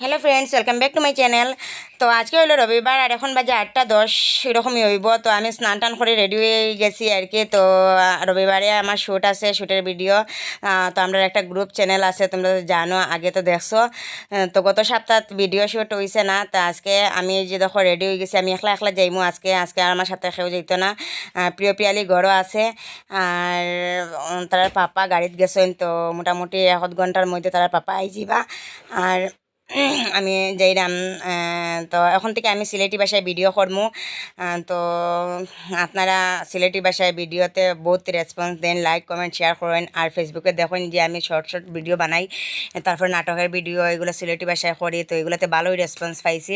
Hello friends welcome back to my channel তো আজকে হলো রবিবার, আর এখন বাজে আটটা দশ, এরকমই হইব। তো আমি স্নান টান করে রেডি হয়ে গেছি আর কি। তো রবিবারে আমার শ্যুট আছে শ্যুটের ভিডিও তো আমরা একটা গ্রুপ চ্যানেল আছে, তোমরা জানো, আগে তো দেখছ। তো গত সপ্তাহ ভিডিও শ্যুট হয়েছে না, তো আজকে আমি যে দেখো রেডি হয়ে গেছি, আমি একলা একলা যাইমো আজকে। আজকে আর আমার সাথে কেউ যাইতো না। প্রিয় পিয়ালি ঘরও আছে। আর তার পাপা গাড়িত গেছেন, তো মোটামুটি এক ঘণ্টার মধ্যে তার পাপা আই যাবা আর আমি যাইরাম তো এখন থেকে আমি সিলেটি ভাষায় ভিডিও আহ, তো আপনারা সিলেটি ভাষায় ভিডিওতে বহুত রেসপন্স দেন লাইক কমেন্ট শেয়ার করেন। আর ফেসবুকে দেখেন যে আমি শর্ট শর্ট ভিডিও বানাই। তারপর নাটকের ভিডিও এগুলো সিলেটি ভাষায় করি তো এগুলোতে ভালোই রেসপন্স পাইছি।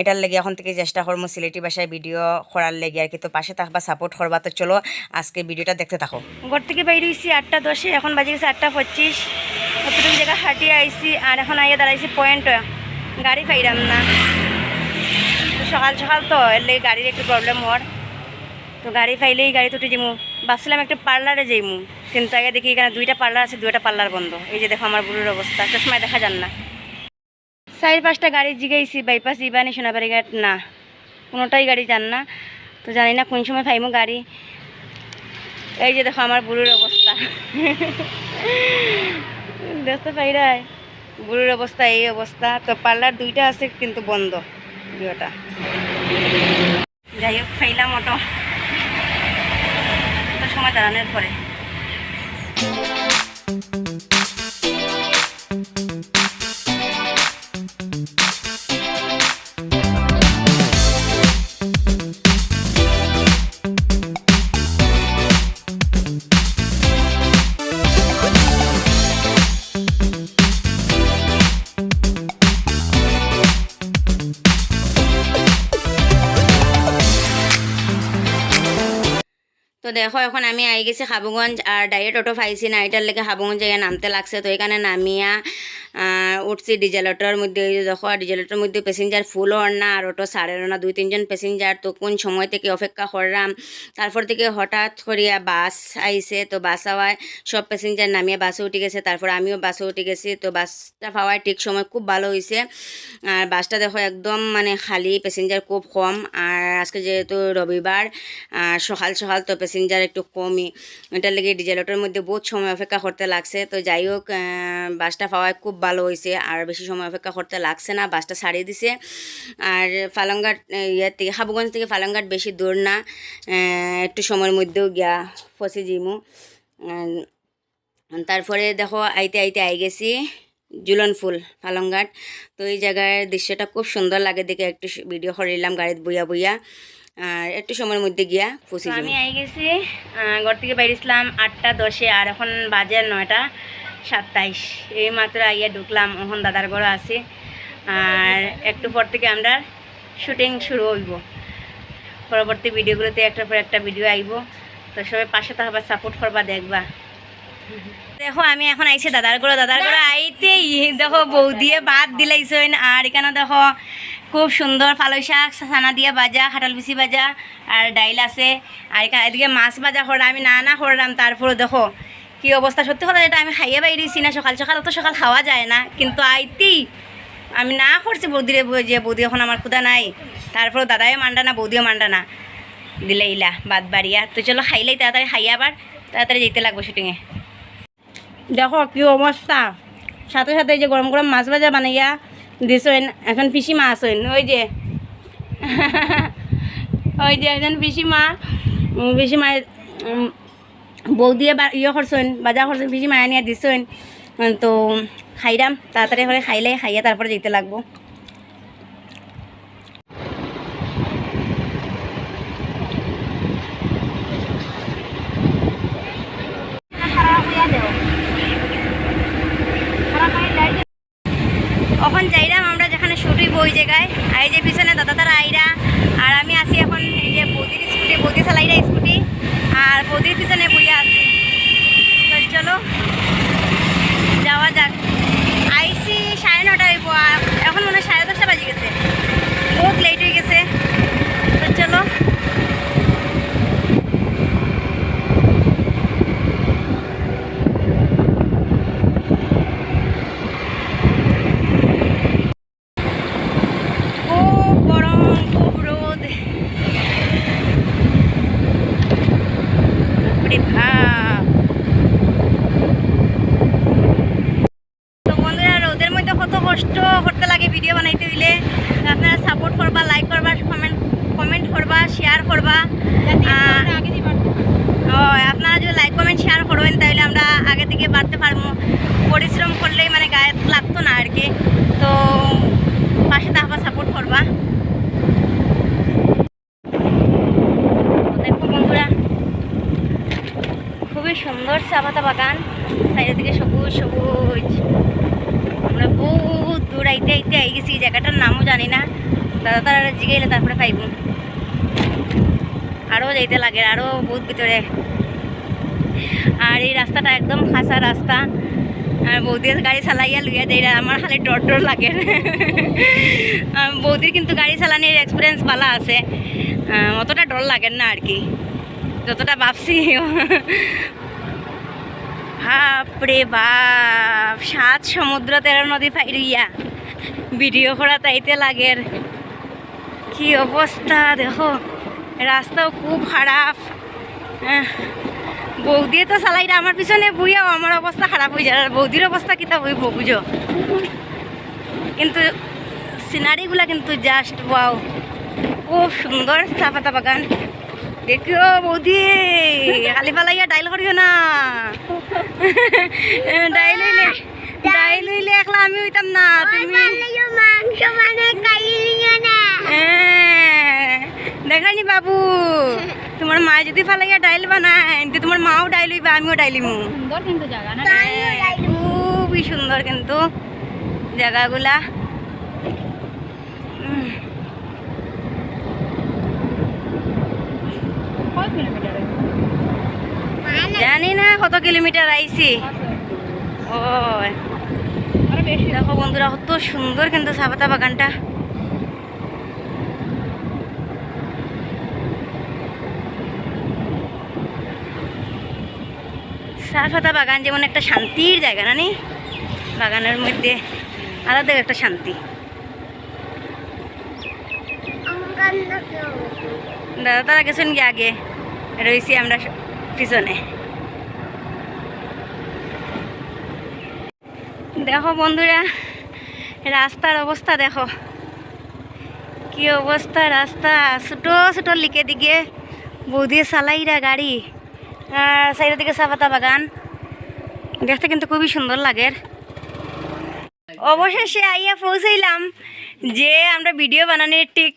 এটার লেগে এখন থেকে চেষ্টা করব সিলেটি ভাষায় ভিডিও করার লেগে। আর কি তো পাশে থাকবা সাপোর্ট করবা। তো চলো আজকে ভিডিওটা দেখতে থাকো। ঘর থেকে বাইরে হয়েছি আটটা দশে এখন বাজে গেছে আটটা পঁচিশ। কতটুকু জায়গা হাঁটিয়ে আইছি আর এখন আইয়া দাঁড়াইছি পয়েন্ট গাড়ি পাইরাম না। সকাল সকাল তো, এর লেগে গাড়ির একটু প্রবলেম হওয়ার। তো গাড়ি পাইলেই গাড়ি তুটে যাইমু ভাবছিলাম একটা পার্লারে যাইমু। কিন্তু আগে দেখি এখানে দুইটা পার্লার আছে, দুইটা পার্লার বন্ধ। এই যে দেখো আমার বুড়োর অবস্থা, চশমায় দেখা যান না। চার পাঁচটা গাড়ি জিগাইছি বাইপাস ইবানি সোনাবাড়ি ঘাট না। কোনোটাই গাড়ি যান না। তো জানি না কোন সময় পাইমু গাড়ি। এই যে দেখো আমার বুড়োর অবস্থা। দেখতে পাইরাই বুড়োর অবস্থা, এই অবস্থা। তো পার্লার দুইটা আছে, কিন্তু বন্ধ দুটা যাই হোক, ফাইলাম অটো। সময় দাঁড়ানোর পরে। তো দেখো, এখন আমি আই গেছি হাবুগঞ্জ, আর ডাইরেক্ট অটো পাইছি না, এটার লেগে হাবুগঞ্জ জায়গায় নামতে লাগছে, তো এখানে নামিয়া উঠছি ডিজেল অটোর মধ্যে দেখো ডিজেল অটোর মধ্যে প্যাসেঞ্জার ফুল হর না, আর অটো সারের না, দুই, তিনজন প্যাসেঞ্জার তো কোন সময় থেকে অপেক্ষা করলাম? তারপর থেকে হঠাৎ করিয়া বাস আইছে, তো বাস আওয়ায় সব প্যাসেঞ্জার নামিয়ে বাসে উঠে গেছে। তারপর আমিও বাসে উঠে গেছি, তো বাসটা পাওয়ায় ঠিক সময় খুব ভালো হয়েছে আর বাসটা দেখো একদম মানে খালি প্যাসেঞ্জার খুব কম। আর আজকে যেহেতু রবিবার সকাল সকাল তো প্যাসেঞ্জার একটু কমই। এটার লেগে ডিজেল অটোর মধ্যে বহুত সময় অপেক্ষা করতে লাগছে। তো যাই হোক বাসটা পাওয়ায় খুব ভালো হয়েছে আর বেশি সময় অপেক্ষা করতে লাগছে না বাসটা ছাড়িয়ে দিছে। আর ফালাঙ্গাট ইয়ে থেকে হাবুগঞ্জ থেকে ফালাঙ্গাট বেশি দূর না একটু সময়ের মধ্যেও গিয়া ফসে জিমু তারপরে দেখো আইতে আইতে আই গেছি জুলন ফুল পালংঘাট তো এই জায়গার দৃশ্যটা খুব সুন্দর লাগে দেখে একটু ভিডিও করিলাম গাড়িতে বইয়া বইয়া। আর একটু সময়ের মধ্যে গিয়া ফুসি আমি আই গেছি ঘর থেকে বাইরেছিলাম আটটা দশে আর এখন বাজে নয়টা। সাতাইশ। এই মাত্র আইয়া ঢুকলাম এখন দাদার ঘরে আছি। আর একটু পর থেকে আমরা শুটিং শুরু হইব। পরবর্তী ভিডিওগুলোতে একটার পর একটা ভিডিও আইব। তো সবাই পাশে থাকবা সাপোর্ট করবা, দেখবা। দেখো, আমি এখন আইছি দাদার ঘরে। দাদার ঘরে আইতে দেখো বৌ দিয়ে ভাত দিলাইছেন আর এখানে দেখো, খুব সুন্দর পালই শাক, ছানা দিয়ে বাজা খাটাল বিচি ভাজা, আর ডাইল আছে। আর এদিকে মাছ বাজা করলাম আমি না না করলাম তারপরে দেখো কি অবস্থা? সত্যি কথা এটা আমি খাইয়ে বাইরেছি না, সকাল সকাল অত সকাল খাওয়া যায় না। কিন্তু আইতেই আমি না করছি বৌদিরে যে বৌদি এখন আমার ক্ষুদা নাই। তারপরে দাদাও মান্ডা না, বৌদিও মান্ডা না। দিলে ইলা, বাদ বাড়িয়া তো চলো খাইলেই তাড়াতাড়ি খাইয়া আবার, তাড়াতাড়ি যেতে লাগবো শুটিংয়ে দেখো কি অবস্থা। সাথে সাথে যে গরম গরম মাছ ভাজা বানাইয়া দিছেন, এখন পিসি মা আছেন। ওই যে ওই যে একজন পিসি মা পিসি মা বৌ দিয়ে ইয়ে করছেন বাজা করছেন পিসি মায়া নিয়ে দিছেন তো খাইরাম তাড়াতাড়ি করে খাইলে খাইয়া তারপরে যেতে লাগবো। এখন যাইরাম আমরা যেখানে শুটিং ওই জায়গায়। আর এই যে পিছনে দাদা তারা আইরা, আর আমি আছি এখন এই যে বৌদির স্কুটি বৌদি চালাইরা স্কুটি আর বৌদির পিছনে বইয়া আছে। চলো যাওয়া যাক আইসি সাড়ে নটা হইব আর এখন মনে হয় সাড়ে দশটা বাজে গেছে বহুত লেট হয়ে গেছে তো চলো কষ্ট করতে লাগে ভিডিও বানাইতে হইলে তো আপনারা সাপোর্ট করবা লাইক করবা কমেন্ট কমেন্ট করবা শেয়ার করবা। আপনারা যদি লাইক কমেন্ট শেয়ার করবেন তাহলে আমরা আগে থেকে বাড়তে পারব। পরিশ্রম করলেই মানে গায়ে লাগতো না আর কি। তো পাশে থাকবা সাপোর্ট করবা। দেখো বন্ধুরা খুবই সুন্দর চা পাতা বাগান। সাইডের দিকে সবুজ সবুজ আমরা বহুত দূর আইতে আইতে আই গেছি জায়গাটার নামও জানি না। দাদা তারা জিগাইলে তারপরে পাইব। আরও যাইতে লাগে আরও বহুত ভিতরে। আর এই রাস্তাটা একদম খাসা রাস্তা। আর বৌদির গাড়ি চালাইয়া লইয়া দেয় আমার খালি ডর ডর লাগে। বৌদির কিন্তু গাড়ি চালানির এক্সপিরিয়েন্স ভালো আছে। অতটা ডর লাগে না আর কি যতটা ভাবছি, বাপরে বাপ, সাত সমুদ্র তেরো নদী পাইরিয়া ভিডিও করা তাইতে লাগের কি অবস্থা দেখো। রাস্তাও খুব খারাপ। আহ, বৌদি তো চালাইরা আমার পিছনে বইয়াও আমার অবস্থা খারাপ হয়ে যায়। আর বৌদির অবস্থা কিতা হইব বুঝো? কিন্তু সিনারিগুলা কিন্তু জাস্ট ওয়াও খুব সুন্দর চা পাতা বাগান। দেখিও বৌদি খালি ফালাইয়া ডাইল করিও না। ডাইল হইলে ডাইল হইলে একলা আমি হইতাম না তুমি মাংস মানে হ্যাঁ, দেখানি বাবু। তোমার মা যদি ফালাইয়া ডাইল বানায় তোমার মাও ডাইল হইবা আমিও ডাইলিমু সুন্দর কিন্তু জায়গা খুবই সুন্দর কিন্তু জায়গাগুলা। কিলোমিটার? জানি না কত কিলোমিটার আইছি। ও আরে বেশি দেখো বন্ধুরা, কত সুন্দর কিন্তু সাপাতা বাগানটা। সাপাতা বাগান যেমন একটা শান্তির জায়গা না নি বাগানের মধ্যে আলাদা একটা শান্তি। দাদা, তারা গেছেন গিয়ে আগে? রয়েছি আমরা পিছনে। দেখো বন্ধুরা, রাস্তার অবস্থা দেখো। কি অবস্থা রাস্তা ছোটো ছোটো লিকে দিকে বৌদি চালাইরা গাড়ি। আর সাইডের দিকে চাপাতা বাগান। দেখতে কিন্তু খুবই সুন্দর লাগে। অবশেষে আইয়া পৌঁছাইলাম। যে আমরা ভিডিও বানানোর ঠিক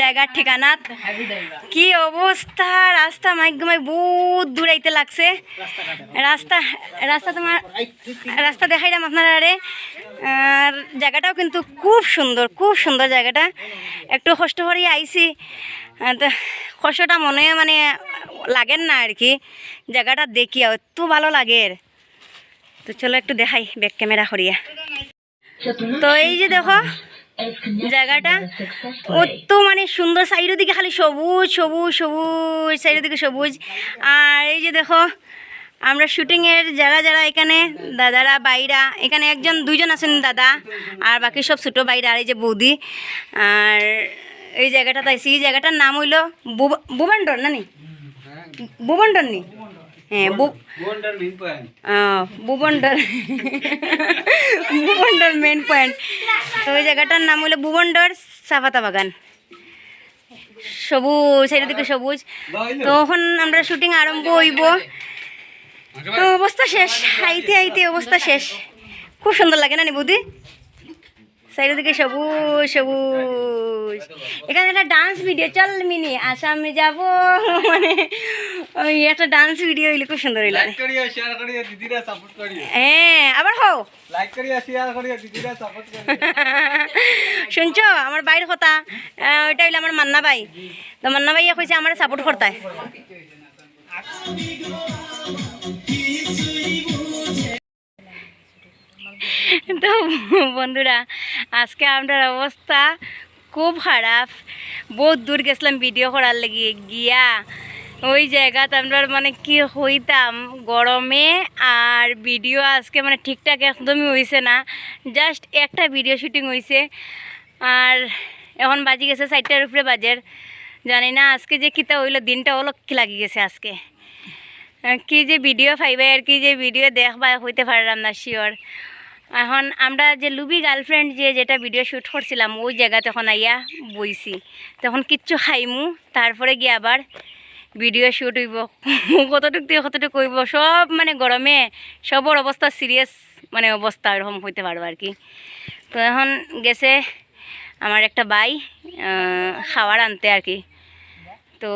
জায়গার ঠিকানাত। কি অবস্থা? রাস্তা মাইক বহুত দূর আইতে লাগছে। রাস্তা রাস্তা তোমার, রাস্তা দেখাইলাম আপনারা আরে। আর জায়গাটাও কিন্তু খুব সুন্দর খুব সুন্দর জায়গাটা। একটু কষ্ট করে আইছি। তো কষ্টটা মনে মানে লাগেন না আর কি। জায়গাটা দেখি, এত ভালো লাগে। তো চলো একটু দেখাই ব্যাক ক্যামেরা করিয়া। তো এই যে দেখো জায়গাটা অত মানে সুন্দর সাইডের দিকে খালি সবুজ সবুজ সবুজ সাইডের দিকে সবুজ। আর এই যে দেখো আমরা শুটিংয়ের যারা যারা এখানে দাদারা বাইরা এখানে একজন দুইজন আছেন দাদা আর বাকি সব ছোটো বাইরা আর এই যে বৌদি। আর এই জায়গাটা তাইছি এই জায়গাটার নাম হইল বুবান্ডর না নি বুবান্ডর নি? হ্যাঁ ভুবনডর ভুবনডর মেন পয়েন্ট তো ওই জায়গাটার নাম হলো ভুবনডর চাপাতা বাগান। সবুজ সাইডের দিকে সবুজ। তো এখন আমরা শুটিং আরম্ভ হইব। তো অবস্থা শেষ। আইতে আইতে অবস্থা শেষ। খুব সুন্দর লাগে না নি বুদি? সাইডের দিকে সবুজ সবুজ। এখানে একটা ডান্স ভিডিও চল মিনি আসামে যাব। মানে ওই একটা ডান্স ভিডিও হইলে খুব সুন্দর হইলে। হ্যাঁ আবার হও। শুনছ? আমার বাইর কথা। ওইটা হইলে আমার মান্না ভাই। তো মান্না ভাইয়া কইছে আমার সাপোর্ট করতে। তো বন্ধুরা আজকে আমরা অবস্থা খুব খারাপ। বহুত দূর গেছিলাম ভিডিও করার লাগি, গিয়া ওই জায়গাতে আমরা মানে কি হইতাম, গরমে আর ভিডিও আজকে মানে ঠিকঠাক একদমই হয়েছে না। জাস্ট একটা ভিডিও শুটিং হয়েছে আর এখন বাজি গেছে চারটার উপরে বাজের। জানি না আজকে যে কিতা হইল, দিনটা অলক্ষী লাগি গেছে আজকে। কি যে ভিডিও পাইবে আর কি যে ভিডিও দেখবা হইতে পারলাম না শিওর এখন আমরা যে লুবি গার্লফ্রেন্ড যে যেটা ভিডিও শ্যুট করছিলাম, ওই জায়গাতে এখন আইয়া বইছি। তখন কিচ্ছু খাইমু, তারপরে গিয়ে আবার ভিডিও শ্যুট হইব। কতটুক দিয়ে কতটুক হইব, সব মানে গরমে সবর অবস্থা সিরিয়াস মানে অবস্থা এরকম হইতে পারব আর কি। তো এখন গেছে আমার একটা বাই খাবার আনতে আর কি। তো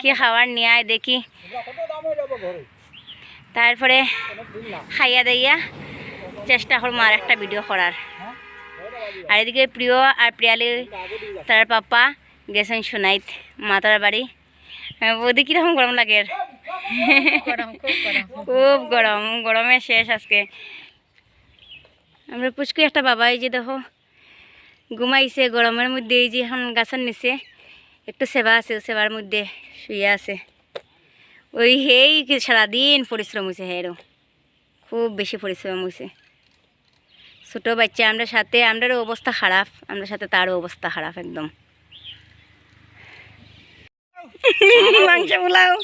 কি খাবার নিয়ে দেখি। তারপরে খাইয়া দাইয়া চেষ্টা করব আর একটা ভিডিও করার। আর এদিকে প্রিয় আর প্রিয়ালি তার পাপা গেছেন সোনাইত মাতার বাড়ি। বৌদি কীরকম গরম লাগে খুব গরম গরমে শেষ আজকে। আমরা পুচকু একটা বাবা এই যে দেখো ঘুমাইছে গরমের মধ্যে এই যে এখন গাছের নিচে। একটু সেবা আছে সেবার মধ্যে শুয়ে আছে। ওই হেই কি সারাদিন পরিশ্রম হয়েছে হেরও খুব বেশি পরিশ্রম হয়েছে ছোটো বাচ্চা আমরা সাথে আমরারও অবস্থা খারাপ আমরা সাথে তারও অবস্থা খারাপ একদম। মাংস পোলাও।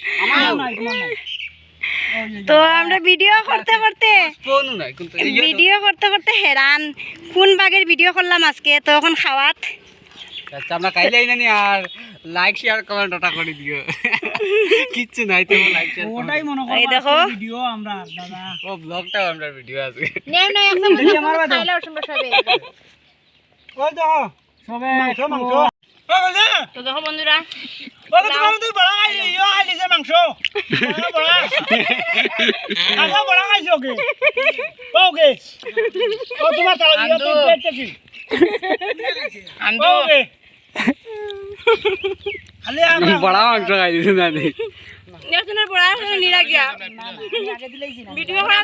তো আমরা ভিডিও করতে করতে ভিডিও করতে করতে হেরান কোন বাগের ভিডিও করলাম আজকে? তো এখন খাওয়াত। আচ্ছা আমরা কাইলে আইনানি আর লাইক শেয়ার কমেন্ট ওটা করে দিও। কিচ্ছু নাই তো লাইক শেয়ার ওটাই মনে এই দেখো। ভিডিও আমরা দাদা। ও ব্লগটাও আমরা ভিডিও আছে। নেও নেও একদম খাইলে অসম্ভব সবে। ওই দেখো সবে মাংস। মাংস। তো দেখো বন্ধুরা বাবা তোমার তুই বড় খাইলি ইয়ো খাইলি যে মাংস। বড় বড় মাংস বড় খাইছো ওকে। ওকে। ও তোমার তালা ইয়ো তো কি খালি আমরা বড় মাংস খাই দিছ না নি একজনের পড়া নিরাগিয়া ভিডিও করা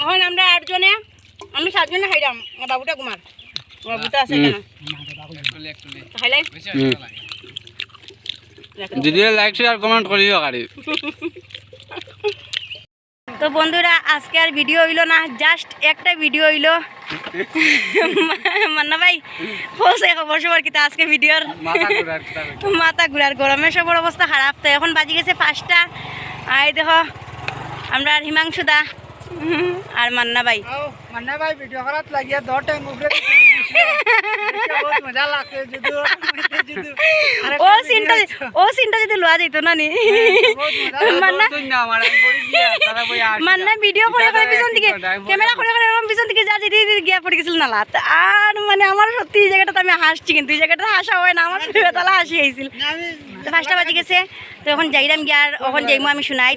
এখন আমরা আটজনে আমি সাতজনে খাইলাম বাবুটা কুমার বাবুটা আছে যদি লাইক শেয়ার কমেন্ট করিও গাড়ি তো বন্ধুরা আজকে আর ভিডিও হইল না জাস্ট একটা ভিডিও হইল। মান্না ভাই হোসে খবর সবার কিন্তু আজকে ভিডিওর মাথা ঘুরার গরমে সবার অবস্থা খারাপ তো এখন বাজি গেছে পাঁচটা। আর এই দেখো আমরা আর হিমাংশু দা আর মান্না ভাই। মান্না ভাই ভিডিও করাত লাগিয়া দহ টাইম উপরে মজা লাগছে ও সিনটা ও সিনটা যদি যেত না নি? মান্না মান্না ভিডিও করে করে পিছন দিকে। ক্যামেরা করে করে এরকম পিছন দিকে যা যেতে যেতে গিয়া পড়ে গেছিল নালা আর মানে আমার সত্যি এই জায়গাটাতে আমি হাসছি কিন্তু এই জায়গাটা হাসা হয় না আমার তালা হাসি আইছিল তো পাঁচটা বাজে গেছে তো এখন যাইলাম গিয়ে আর যাইমু আমি শুনাই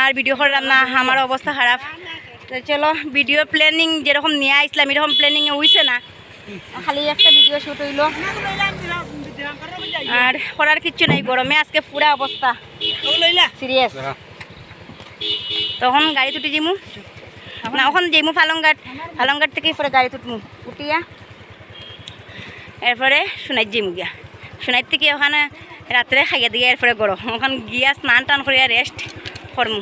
আর ভিডিও করলাম না আমার অবস্থা খারাপ। তো চলো ভিডিও প্ল্যানিং যেরকম নিয়ে আইসলাম এরকম প্ল্যানিং হইছে না। খালি একটা ভিডিও শুট হইল। আর করার কিচ্ছু নাই, গরমে আজকে পুরা অবস্থা। সিরিয়াস তখন গাড়ি তুটি যাইমু না ওখান যাইমু ফালংঘাট ফালংঘাট থেকে পরে গাড়ি তুটমু উঠিয়া, এরপরে সোনাইত যাইমু গিয়া। সোনাইত থেকে ওখানে রাত্রে খাইয়া দিয়ে, এরপরে গরম। ওখান গিয়া স্নান টান করিয়া রেস্ট করমু।